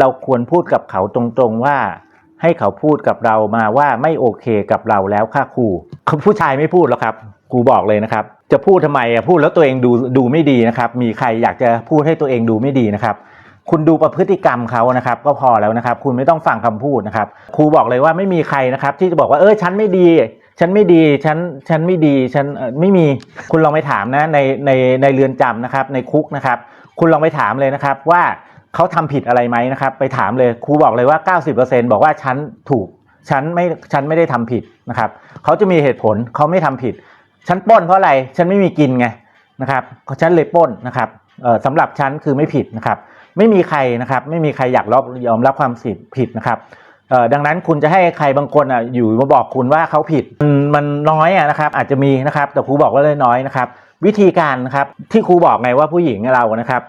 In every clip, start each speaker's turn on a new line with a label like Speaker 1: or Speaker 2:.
Speaker 1: เราควรพูดกับเขาตรงๆว่า ให้เขาพูดกับเรามาว่าไม่โอเคกับเราแล้วค่ะครูผู้ชายไม่พูดหรอกครับครูบอกเลยนะครับ จะพูดทำไมอะพูดแล้วตัวเองดูดูไม่ดีนะครับ มีใครอยากจะพูดให้ตัวเองดูไม่ดีนะครับ คุณดูประพฤติกรรมเขานะครับ ก็พอแล้วนะครับ คุณไม่ต้องฟังคำพูดนะครับ ครูบอกเลยว่าไม่มีใครนะครับ ที่จะบอกว่าเออฉันไม่ดีฉันไม่ดี ฉัน ฉันไม่ดี ฉันไม่มี คุณลองไปถามนะในในในเรือนจำนะครับ ในคุกนะครับ คุณลองไปถามเลยนะครับว่า เขาทำผิดอะไรไหมนะครับ ไปถามเลยครูบอกเลยว่า 90%บอกว่าฉันถูกฉันไม่ฉันไม่ได้ทำผิดนะครับเขาจะมีเหตุผลเขาไม่ทำผิด ฉันป้นเพราะอะไรฉันไม่มีกินไงนะครับฉันเลยป้นนะครับสำหรับฉันคือไม่ผิดนะครับ ไม่มีใครนะครับไม่มีใครอยากรับยอมรับความผิดผิดนะครับดังนั้นคุณจะให้ใครบางคนอะอยู่มาบอกคุณว่าเขาผิดมันมันน้อยนะครับอาจจะมีนะครับแต่ครูบอกว่าเลยน้อยนะครับ วิธีการนะครับที่ครูบอกไงว่าผู้หญิงเรานะครับ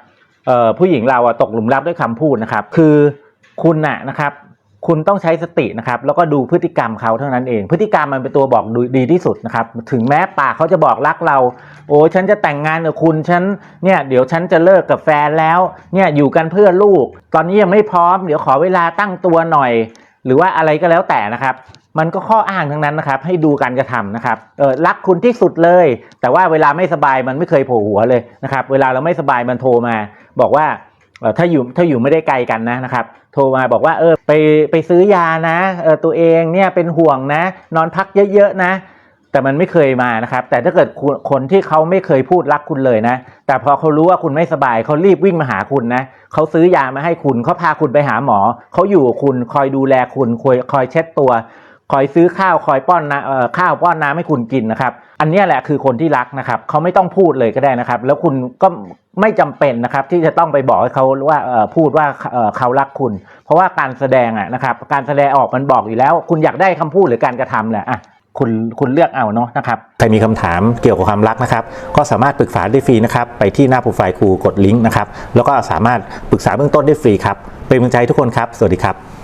Speaker 1: ผู้หญิงเราอะตกหลุมรักด้วยคำพูดนะครับ คือคุณน่ะนะครับ คุณต้องใช้สตินะครับ แล้วก็ดูพฤติกรรมเขาเท่านั้นเอง พฤติกรรมมันเป็นตัวบอกดูดีที่สุดนะครับ ถึงแม้ปากเขาจะบอกรักเรา โอ้ฉันจะแต่งงานกับคุณฉันเนี่ยเดี๋ยวฉันจะเลิกกับแฟนแล้ว เนี่ยอยู่กันเพื่อลูก ตอนนี้ยังไม่พร้อม เดี๋ยวขอเวลาตั้งตัวหน่อย หรือว่าอะไรก็แล้วแต่นะครับ มันก็ข้ออ้างทั้งนั้นนะครับ ให้ดูการกระทำนะครับเออรักคุณที่สุดเลย แต่ว่าเวลาไม่สบายมันไม่เคยโผล่หัวเลยนะครับ เวลาเราไม่สบายมันโทรมา บอกว่าเออถ้าอยู่ถ้าอยู่ไม่ได้ไกลกันนะนะครับ โทรมาบอกว่าเออไปไปซื้อยานะเออตัวเองเนี่ยเป็นห่วงนะ นอนพักเยอะๆนะ แต่มันไม่เคยมานะครับ แต่ถ้าเกิดคนที่เขาไม่เคยพูดรักคุณเลยนะ แต่พอเขารู้ว่าคุณไม่สบายเขารีบวิ่งมาหาคุณนะเขาซื้อยามาให้คุณเขาพาคุณไปหาหมอเขาอยู่คุณคอยดูแลคุณคอยคอยเช็ดตัว คอยซื้อข้าวคอยป้อนน้ำข้าวป้อนน้ำให้คุณกินนะครับ อันนี้แหละคือคนที่รักนะครับเขาไม่ต้องพูดเลยก็ได้นะครับ แล้วคุณก็ไม่จำเป็นนะครับที่จะต้องไปบอกให้เขาว่าเอ่อพูดว่าเขารักคุณ เพราะว่าการแสดงอะนะครับ การแสดงออกมันบอกอยู่แล้ว คุณอยากได้คำพูดหรือการกระทำแหละอะคุณคุณเลือกเอาเนาะนะครับใครมีคำถามเกี่ยวกับความรักนะครับ ก็สามารถปรึกษาได้ฟรีนะครับ ไปที่หน้าโปรไฟล์ครูกดลิงก์นะครับ แล้วก็สามารถปรึกษาเบื้องต้นได้ฟรีครับ เป็นกำลังใจทุกคนครับ สวัสดีครับ